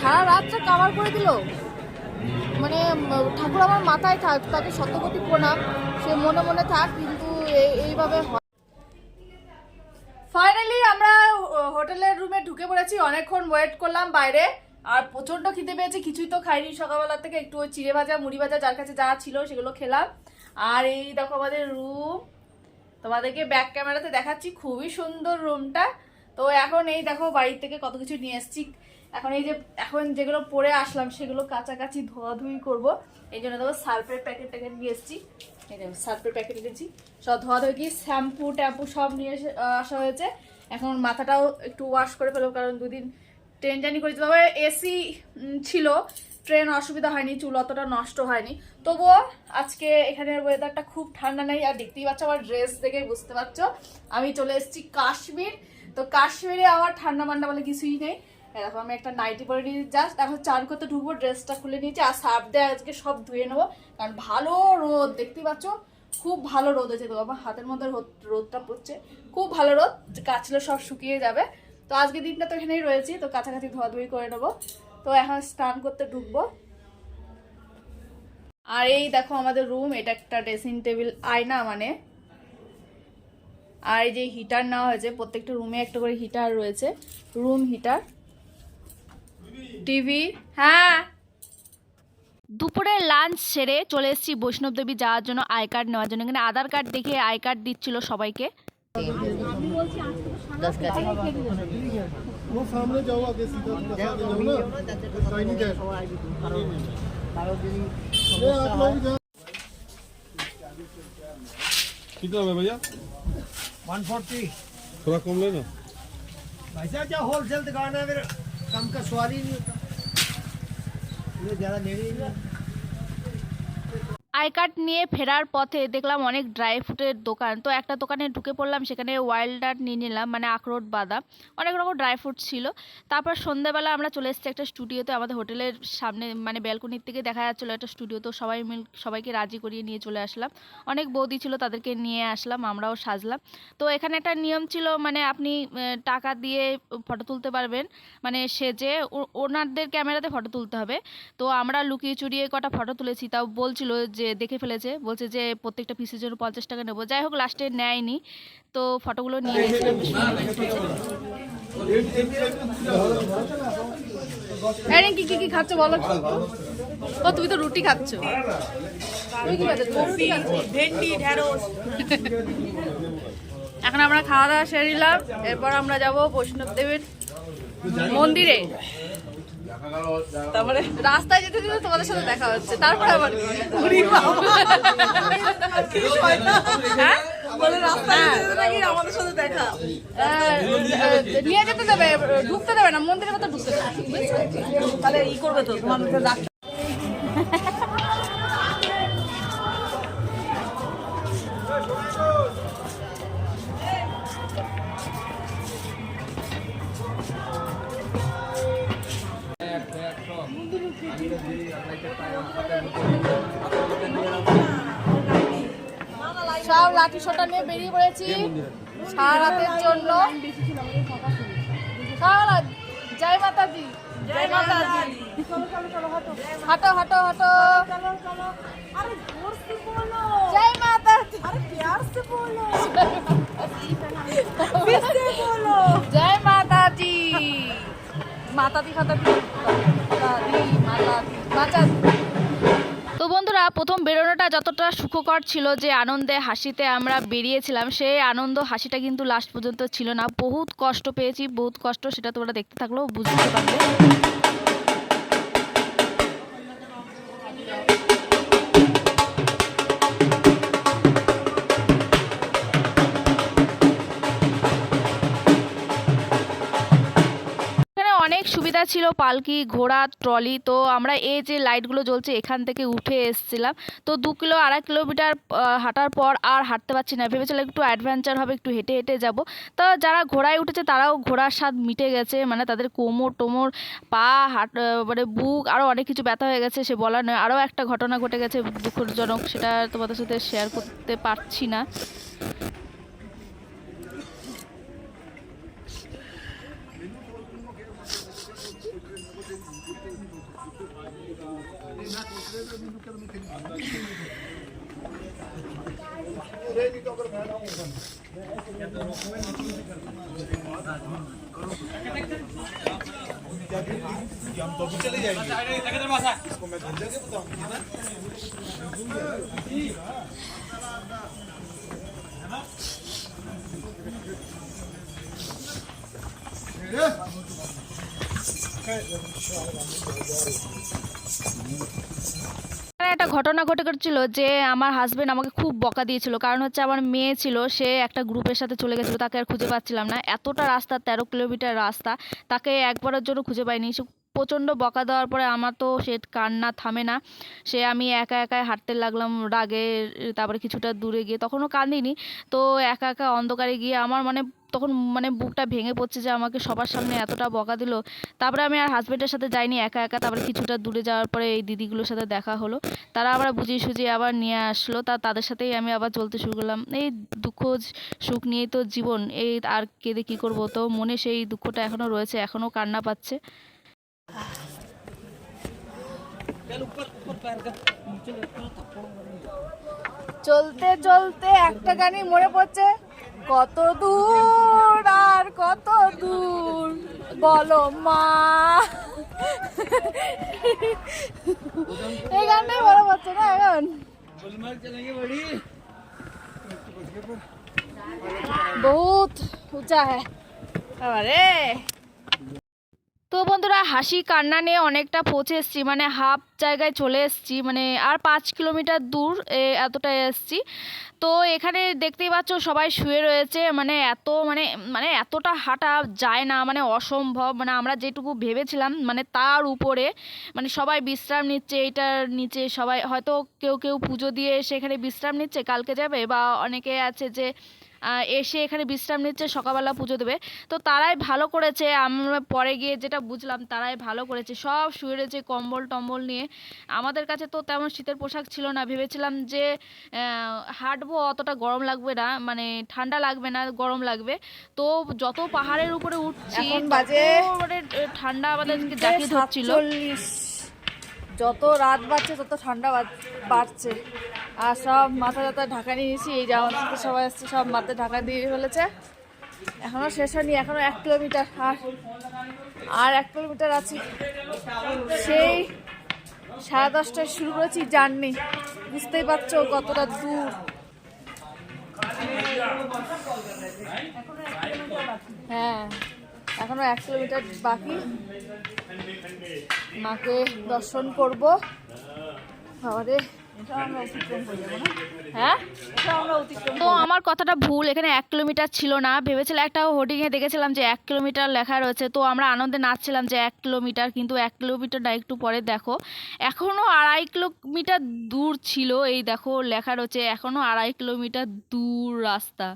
সারা রাতটা কাভার করে দিল। মানে ঠাকুর আমার মাথায় থাক, তাকে শতকোটি প্রণাম। সে মনে মনে থাক, কিন্তু এই- এইভাবে হয়। ফাইনালি আমরা হোটেলের রুমে ঢুকে পড়েছি। অনেকক্ষণ ওয়েট করলাম বাইরে। আর প্রচণ্ড খিদে পেয়েছে, কিছুই তো খাইনি সকালবেলা থেকে। একটু চিড়ে ভাজা, মুড়ি ভাজা, যার কাছে যা ছিল সেগুলো খেলাম। আর এই দেখো আমাদের রুম তোমাদেরকে ব্যাক ক্যামেরাতে দেখাচ্ছি। খুবই সুন্দর রুমটা তো এখন এই দেখো বাড়ি থেকে কত কিছু নিয়ে এসেছি। এখন এই যে, এখন যেগুলো পরে আসলাম, সেগুলো কাছাকাছি ধোয়াধুয়ি করব। এই জন্য দেখো সার্ফের প্যাকেট ট্যাকেট নিয়ে এসেছি। এই দেখো সার্ফের প্যাকেট এনেছি। সব ধোয়াধুয়ি কি, শ্যাম্পু ট্যাম্পু সব নিয়ে আসা হয়েছে। এখন মাথাটাও একটু ওয়াশ করে ফেলব, কারণ দুদিন ট্রেন জার্নি করেছি। তবে এসি ছিল। ট্রেন অসুবিধা হয়নি, চুল অতটা নষ্ট হয়নি। তবুও আজকে এখানের ওয়েদারটা খুব ঠান্ডা নেই। আর দেখতেই পাচ্ছ, আমার ড্রেস দেখে বুঝতে পারছ। আমি চলে এসেছি কাশ্মীর। তো কাশ্মীরে আমার ঠান্ডা মান্ডা বলে কিছুই নেই। এরকম আমি একটা নাইটি পরে নিয়ে জাস্ট এখন চান করতে ঢুকবো ড্রেসটা খুলে নিয়েছি, আর সার্ফ দিয়ে আজকে সব ধুয়ে নেব। কারণ ভালো রোদ দেখতে পাচ্ছ? খুব ভালো রোদ হয়েছে তো আমার হাতের মধ্যে রোদ- রোদটা পড়ছে। খুব ভালো রোদ কাচলে সব শুকিয়ে যাবে। তো আজকে দিনটা তো এখানেই রয়েছি, তো কাছাকাছি ধোয়াধুয়ি করে নেব। তো এখন স্নান করতে ঢুকবো। আর এই দেখো আমাদের রুম এটা একটা ড্রেসিং টেবিল আয়না মানে। আর এই যে হিটার নেওয়া হয়েছে, প্রত্যেকটা রুমে একটা করে হিটার রয়েছে রুম হিটার টিভি হ্যাঁ দুপুরে লাঞ্চ সেরে চলে এসেছি বৈষ্ণব দেবী যাওয়ার জন্য আই কার্ড নেওয়ার জন্য এখানে আধার কার্ড দেখে আই কার্ড দিচ্ছিল সবাইকে वो सामने जाओ आगे सीधा थोड़ा सा आगे जाओ ना दिखाई नहीं दे ये आप लोग जाओ कितना है भैया 140 थोड़ा कम लेना भाई साहब क्या होलसेल दुकान है फिर कम का स्वाद ही नहीं होता। ज़्यादा नहीं আই কার্ড নিয়ে ফেরার পথে দেখলাম অনেক ড্রাই ফ্রুটের দোকান। তো একটা দোকানে ঢুকে পড়লাম, সেখানে ওয়াইল্ড আর্ট নিয়ে নিলাম মানে আখরোট, বাদাম, অনেক রকম ড্রাই ফ্রুট ছিল। তারপর সন্ধ্যাবেলা আমরা চলে এসেছি একটা স্টুডিওতে আমাদের হোটেলের সামনে মানে ব্যালকনির থেকে দেখা যাচ্ছিল একটা স্টুডিও তো সবাই মিল, সবাইকে রাজি করিয়ে নিয়ে চলে আসলাম। অনেক বৌদি ছিল, তাদেরকে নিয়ে আসলাম, আমরাও সাজলাম। তো এখানে একটা নিয়ম ছিল মানে আপনি টাকা দিয়ে ফটো তুলতে পারবেন। মানে সেজে ও- ওনাদের ক্যামেরাতে ফটো তুলতে হবে। তো আমরা লুকিয়ে চুরিয়ে কটা ফটো তুলেছি, তাও বলছিল যে দেখে ফেলেছে বলছে যে প্রত্যেকটা পিসের জন্য পঞ্চাশ টাকা নেব। যাই হোক লাস্টে নেয়নি। তো ফটোগুলো নিয়ে কি কি কি খাচ্ছ বলো? ও তুমি তো রুটি খাচ্ছ। রুটি ভেন্ডি ঢেঁড়স। এখন আমরা খাওয়া দাওয়া সেরে নিলাম। এরপর আমরা যাব বৈষ্ণব দেবের মন্দিরে। তারপরে রাস্তায় যেতে যেতে তোমাদের সাথে দেখা হচ্ছে। তারপরে আবার ঘুরি হ্যাঁ? দেখা? নিয়ে যেতে দেবে ঢুকতে দেবে না মন্দিরের মতো ঢুকতে দেবে। তাহলে ই করবে তো তোমার লাঠি শোটা নিয়ে বেরিয়ে পড়েছি সারাতের জন্য। জয় মাতাজি। জয় মাতাজি। হাঁটো হাঁটো হাঁটো। জয় মাতাজি। জয় মাতা দি মাতা মাতাজি মাতাজি। বন্ধুরা, প্রথম বেরোনোটা যতটা সুখকর ছিল যে আনন্দে হাসিতে আমরা বেরিয়েছিলাম, সেই আনন্দ হাসিটা কিন্তু লাস্ট পর্যন্ত ছিল না। বহুত কষ্ট পেয়েছি, বহুত কষ্ট, সেটা তোমরা দেখতে থাকলেও বুঝতে পারবে। সুবিধা ছিল, পালকি, ঘোড়া, ট্রলি। তো আমরা এই যে লাইটগুলো জ্বলছে, এখান থেকে উঠে এসেছিলাম। তো দু কিলো, আড়াই কিলোমিটার হাঁটার পর আর হাঁটতে পারছি না। ভেবেছিলাম একটু অ্যাডভেঞ্চার হবে, একটু হেঁটে হেঁটে যাব। তো যারা ঘোড়ায় উঠেছে, তারাও ঘোড়ার স্বাদ মিটে গেছে। মানে তাদের কোমর টোমর, পা, হাট মানে বুক আরও অনেক কিছু ব্যথা হয়ে গেছে, সে বলার নয়। আরও একটা ঘটনা ঘটে গেছে, দুঃখজনক, সেটা তোমাদের সাথে শেয়ার করতে পারছি না। चले जाएंगे इसको मैं घर जाके बताऊंगी এখানে একটা ঘটনা ঘটে গেছিল যে আমার হাজবেন্ড আমাকে খুব বকা দিয়েছিল। কারণ হচ্ছে আমার মেয়ে ছিল, সে একটা গ্রুপের সাথে চলে গেছিল, তাকে আর খুঁজে পাচ্ছিলাম না। এতটা রাস্তা, তেরো কিলোমিটার রাস্তা, তাকে একবারের জন্য খুঁজে পাইনি। সে প্রচণ্ড বকা দেওয়ার পরে আমার তো সে কান্না থামে না। সে আমি একা একাই হাঁটতে লাগলাম রাগে, তারপরে কিছুটা দূরে গিয়ে, তখনও কাঁদিনি তো একা একা অন্ধকারে গিয়ে আমার মানে তখন মানে বুকটা ভেঙে পড়ছে যে আমাকে সবার সামনে এতটা বকা দিল। তারপরে আমি আর হাজবেন্ডের সাথে যাইনি, একা একা। তারপরে কিছুটা দূরে যাওয়ার পরে এই দিদিগুলোর সাথে দেখা হলো। তারা আবার বুঝিয়ে সুঝিয়ে আবার নিয়ে আসলো। তা তাদের সাথেই আমি আবার চলতে শুরু করলাম। এই দুঃখ, সুখ নিয়েই তো জীবন। এই আর কেঁদে কী করব? তো মনে সেই দুঃখটা এখনও রয়েছে এখনও কান্না পাচ্ছে। চলতে চলতে একটা গানই মনে পড়ছে। কত দূর আর কত দূর? বলো মা। এই গানটাই বড় হচ্ছে না এখন? বহুত উঁচা হ্যাঁ। আরে। তো বন্ধুরা হাসি কান্না নিয়ে অনেকটা পৌঁছে এসেছি মানে হাফ জায়গায় চলে এসেছি মানে আর পাঁচ কিলোমিটার দূর এ, এতটাই এসেছি। তো এখানে দেখতেই পাচ্ছ সবাই শুয়ে রয়েছে মানে এত মানে মানে এতটা হাঁটা যায় না মানে অসম্ভব মানে আমরা যেটুকু ভেবেছিলাম মানে তার উপরে মানে সবাই বিশ্রাম নিচ্ছে এইটার নিচে সবাই হয়তো কেউ কেউ পুজো দিয়ে এসে এখানে বিশ্রাম নিচ্ছে কালকে যাবে বা অনেকে আছে যে এসে এখানে বিশ্রাম নিচ্ছে সকালবেলা পুজো দেবে। তো তারাই ভালো করেছে আমরা পরে গিয়ে যেটা বুঝলাম তারাই ভালো করেছে। সব শুয়ে রয়েছে কম্বল টম্বল নিয়ে। আমাদের কাছে তো তেমন শীতের পোশাক ছিল না। ভেবেছিলাম যে হাঁটবো অতটা গরম লাগবে না মানে ঠান্ডা লাগবে না গরম লাগবে। তো যত পাহাড়ের উপরে উঠছি বাজে মানে ঠান্ডা আমাদেরকে জাকিয়ে ধরছিল। যত রাত বাড়ছে তত ঠান্ডা বাড়- বাড়ছে। আর সব মাথা টাথা ঢাকা নিয়ে নিয়েছি, এই সাথে সবাই আসছে, সব মাথায় ঢাকা দিয়ে ফেলেছে। এখনও শেষ হয়নি, এখনও এক কিলোমিটার, আর আর এক কিলোমিটার আছে। সেই সাড়ে দশটায় শুরু করেছি জার্নি। বুঝতেই পারছ কতটা দূর। হ্যাঁ এখনও এক কিলোমিটার বাকি। মাকে দর্শন করব। তাহলে হ্যাঁ? তো আমার কথাটা ভুল, এখানে এক কিলোমিটার ছিল না। ভেবেছিলাম একটা হোর্ডিংয়ে দেখেছিলাম যে এক কিলোমিটার লেখা রয়েছে। তো আমরা আনন্দে নাচছিলাম যে এক কিলোমিটার, কিন্তু এক কিলোমিটারটা একটু পরে দেখো। এখনও আড়াই কিলোমিটার দূর ছিল, এই দেখো, লেখা রয়েছে এখনও আড়াই কিলোমিটার দূর রাস্তা।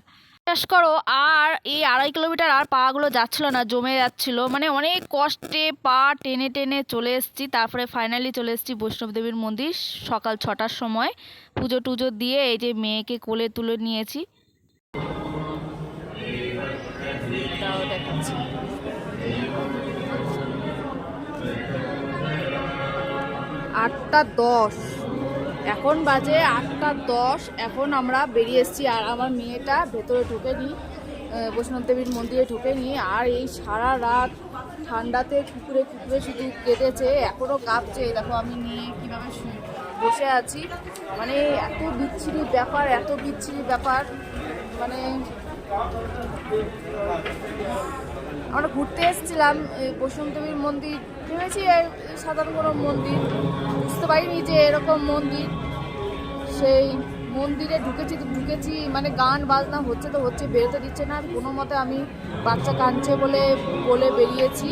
বিশ্বাস করো, আর এই আড়াই কিলোমিটার আর পাগুলো যাচ্ছিল না, জমে যাচ্ছিল। মানে অনেক কষ্টে পা টেনে টেনে চলে এসেছি, তারপরে ফাইনালি চলে এসেছি বৈষ্ণব দেবীর মন্দির সকাল ছটার সময়। পুজো টুজো দিয়ে এই যে মেয়েকে কোলে তুলে নিয়েছি। আটটা দশ। এখন বাজে আটটা দশ এখন আমরা বেরিয়ে এসেছি আর আমার মেয়েটা ভেতরে ঢুকেনি আহ, বৈষ্ণব দেবীর মন্দিরে ঢুকেনি আর এই সারা রাত ঠান্ডাতে কুকুরে কুকুরে শুধু কেটেছে এখনও কাঁপছে। দেখো আমি নিয়ে কীভাবে বসে আছি। মানে এত বিচ্ছিরি ব্যাপার এত বিচ্ছিরি ব্যাপার। মানে আমরা ঘুরতে এসেছিলাম দেবীর মন্দির। ভেবেছি সাধারণ কোনো মন্দির। বুঝতে পারিনি যে এরকম মন্দির। সেই মন্দিরে ঢুকেছি তো ঢুকেছি মানে গান বাজনা হচ্ছে তো হচ্ছে, বেরোতে দিচ্ছে না। কোনো মতে আমি বাচ্চা কাঁদছে বলে বলে বেরিয়েছি।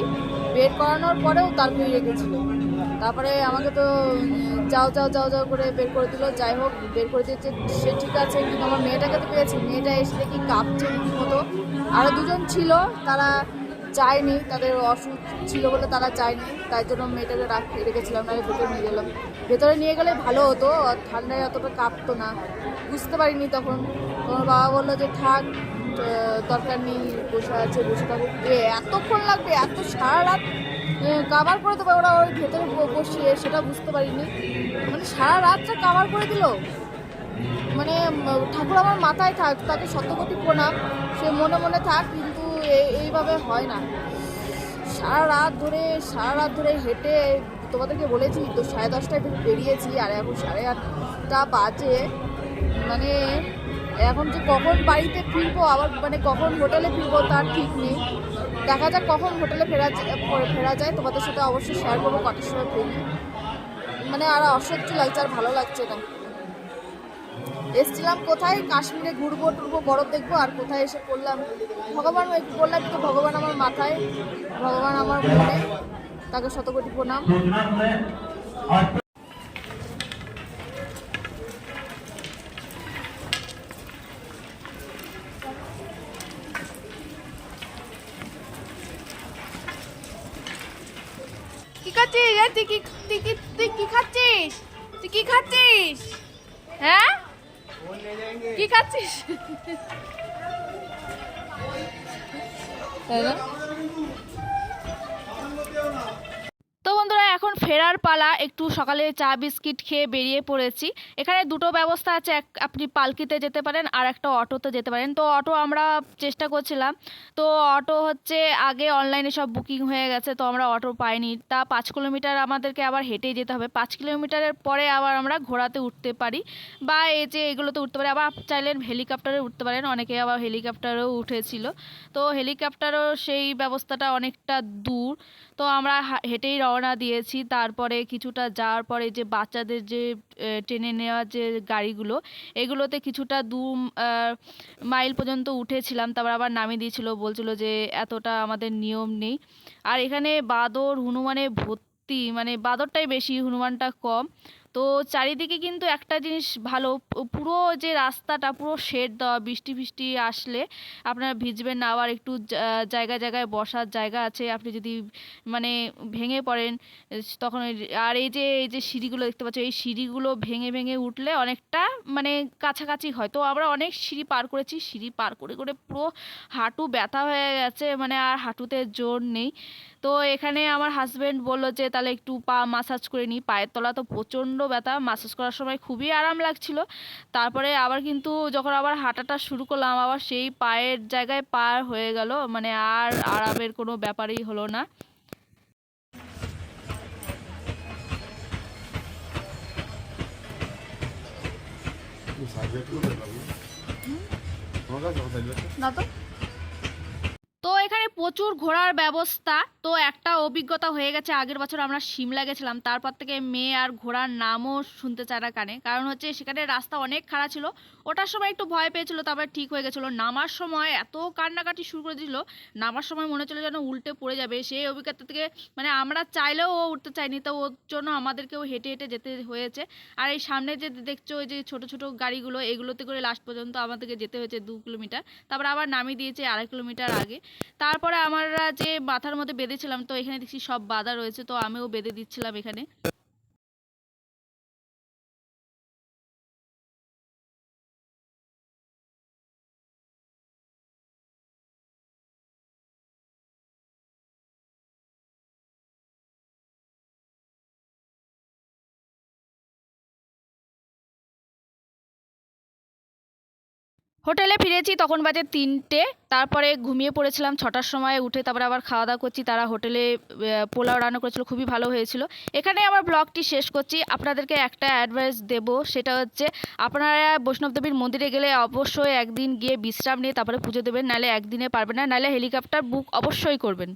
বের করানোর পরেও তার তারপরে রেখেছিল তারপরে আমাকে তো, যাও যাও যাও যাও করে বের করে দিল। যাই হোক, বের করে দিয়েছে। সে ঠিক আছে, কিন্তু আমার মেয়েটাকে তো পেয়েছি। মেয়েটা এসে দেখি কাঁপছে মতো আরও দুজন ছিল, তারা চায়নি তাদের অসুখ ছিল বলে তারা চায়নি তাই জন্য মেয়েটাকে রাখ- রেখেছিলাম না ভেতরে নিয়ে গেলাম। ভেতরে নিয়ে গেলে ভালো হতো আর ঠান্ডায় অতটা কাঁপতো না। বুঝতে পারিনি তখন। তোমার বাবা বলল যে থাক দরকার নেই বসে আছে বসে থাকুক এ, এতক্ষণ লাগবে এত সারা রাত কাভার করে দেবে ওরা ওই ভেতরে বসিয়ে সেটা বুঝতে পারিনি। মানে সারা রাতটা কাবার করে দিল। মানে ঠাকুর আমার মাথায় থাক তাকে শতকোটি প্রণাম। সে মনে মনে থাক কিন্তু এইভাবে হয় না। সারা রাত ধরে, সারা রাত ধরে হেঁটে তোমাদেরকে বলেছি, তো সাড়ে দশটায় বেরিয়েছি, আর এখন সাড়ে আটটা বাজে। মানে এখন যে কখন বাড়িতে ফিরবো, আবার মানে কখন হোটেলে ফিরবো তার ঠিক নেই। দেখা যাক কখন হোটেলে ফেরা ফেরা যায়। তোমাদের সাথে অবশ্যই শেয়ার করব, কটার সময় ফিরি। মানে আর অসহ্য লাগছে, আর ভালো লাগছে না। এসছিলাম কোথায়? কাশ্মীরে ঘুরবো, টুরবো, বরফ দেখব, আর কোথায় এসে করলাম ভগবান বললাম তো ভগবান আমার মাথায়, ভগবান আমার মনে, তাকে শতকোটি প্রণাম। কি খাচ্ছিস? তুই কি খাচ্ছিস? তুই কি খাচ্ছিস? হ্যাঁ? কি খাচ্ছিস তাই না? তো বন্ধুরা এখন ফেরার পালা, একটু সকালে চা, বিস্কিট খেয়ে বেরিয়ে পড়েছি। এখানে দুটো ব্যবস্থা আছে, এক আপনি পালকিতে যেতে পারেন, আর একটা অটোতে যেতে পারেন। তো অটো আমরা চেষ্টা করছিলাম। তো অটো হচ্ছে আগে অনলাইনে সব বুকিং হয়ে গেছে, তো আমরা অটো পাইনি। তা পাঁচ কিলোমিটার আমাদেরকে আবার হেঁটেই যেতে হবে। পাঁচ কিলোমিটারের পরে আবার আমরা ঘোড়াতে উঠতে পারি। বা এই যে এগুলোতে উঠতে পারি, আবার চাইলেন হেলিকপ্টারে উঠতে পারেন। অনেকে আবার হেলিকপ্টারেও উঠেছিল। তো হেলিকপ্টারও সেই ব্যবস্থাটা অনেকটা দূর। তো আমরা হেঁটেই রওনা দিয়েছি। তারপরে কিছুটা যাওয়ার পরে যে বাচ্চাদের যে টেনে নেওয়ার যে গাড়িগুলো, এগুলোতে কিছুটা দু মাইল পর্যন্ত উঠেছিলাম। তারপর আবার নামিয়ে দিয়েছিল। বলছিল যে এতটা আমাদের নিয়ম নেই। আর এখানে বাদর হনুমানে ভর্তি মানে বাদরটাই বেশি, হনুমানটা কম। তো চারিদিকে কিন্তু একটা জিনিস ভালো পুরো যে রাস্তাটা, পুরো শেড দেওয়া, বৃষ্টি ফিষ্টি আসলে আপনারা ভিজবেন না। আবার একটু জায়গায় জায়গায় বসার জায়গা আছে। আপনি যদি মানে ভেঙে পড়েন তখন আর এই যে এই যে সিঁড়িগুলো দেখতে পাচ্ছ, এই সিঁড়িগুলো ভেঙে ভেঙে উঠলে অনেকটা মানে কাছাকাছি হয়। তো আমরা অনেক সিঁড়ি পার করেছি। সিঁড়ি পার করে করে পুরো হাঁটু ব্যথা হয়ে গেছে। মানে আর হাঁটুতে জোর নেই। তো এখানে আমার হাজব্যান্ড বলল যে, তাহলে একটু পা মাসাজ করে নিই পায়ের তলা তো প্রচণ্ড ব্যথা মাসাজ করার সময় খুবই আরাম লাগছিল। তারপরে আবার কিন্তু যখন আবার হাঁটাটা শুরু করলাম আবার সেই পায়ের জায়গায় পার হয়ে গেল মানে আর আরামের কোনো ব্যাপারই হলো না। তো এখানে প্রচুর ঘোরার ব্যবস্থা। তো একটা অভিজ্ঞতা হয়ে গেছে, আগের বছর আমরা সিমলা গেছিলাম, তারপর থেকে মেয়ে আর ঘোড়ার নামও শুনতে চায় না কানে। কারণ হচ্ছে সেখানে রাস্তা অনেক খারাপ ছিল ওটার সময় একটু ভয় পেয়েছিল, তারপরে ঠিক হয়ে গেছিল। নামার সময় এত কান্নাকাটি শুরু করে দিল, নামার সময় মনে হচ্ছিল যেন উল্টে পড়ে যাবে। সেই অভিজ্ঞতা থেকে মানে আমরা চাইলেও ও উঠতে চাইনি তো ওর জন্য আমাদেরকেও হেঁটে হেঁটে যেতে হয়েছে। আর এই সামনে যে দেখছ ওই যে ছোট ছোট গাড়িগুলো, এগুলোতে করে লাস্ট পর্যন্ত আমাদেরকে যেতে হয়েছে দু কিলোমিটার। তারপর আবার নামিয়ে দিয়েছে আড়াই কিলোমিটার আগে। তারপরে আমরা যে মাথার মধ্যে বেঁধেছিলাম, তো এখানে দেখছি সব বাধা রয়েছে, তো আমিও বেঁধে দিচ্ছিলাম এখানে। হোটেলে ফিরেছি, তখন বাজে তিনটে। তারপরে ঘুমিয়ে পড়েছিলাম ছটার সময়, উঠে তারপরে আবার খাওয়া দাওয়া করছি। তারা হোটেলে পোলাও রান্না করেছিল, খুবই ভালো হয়েছিল। এখানে আমার ব্লগটি শেষ করছি। আপনাদেরকে একটা অ্যাডভাইস দেব, সেটা হচ্ছে আপনারা বৈষ্ণব দেবীর মন্দিরে গেলে অবশ্যই একদিন গিয়ে বিশ্রাম নিয়ে তারপরে পুজো দেবেন, নাহলে একদিনে পারবেন না, নাহলে হেলিকপ্টার বুক অবশ্যই করবেন।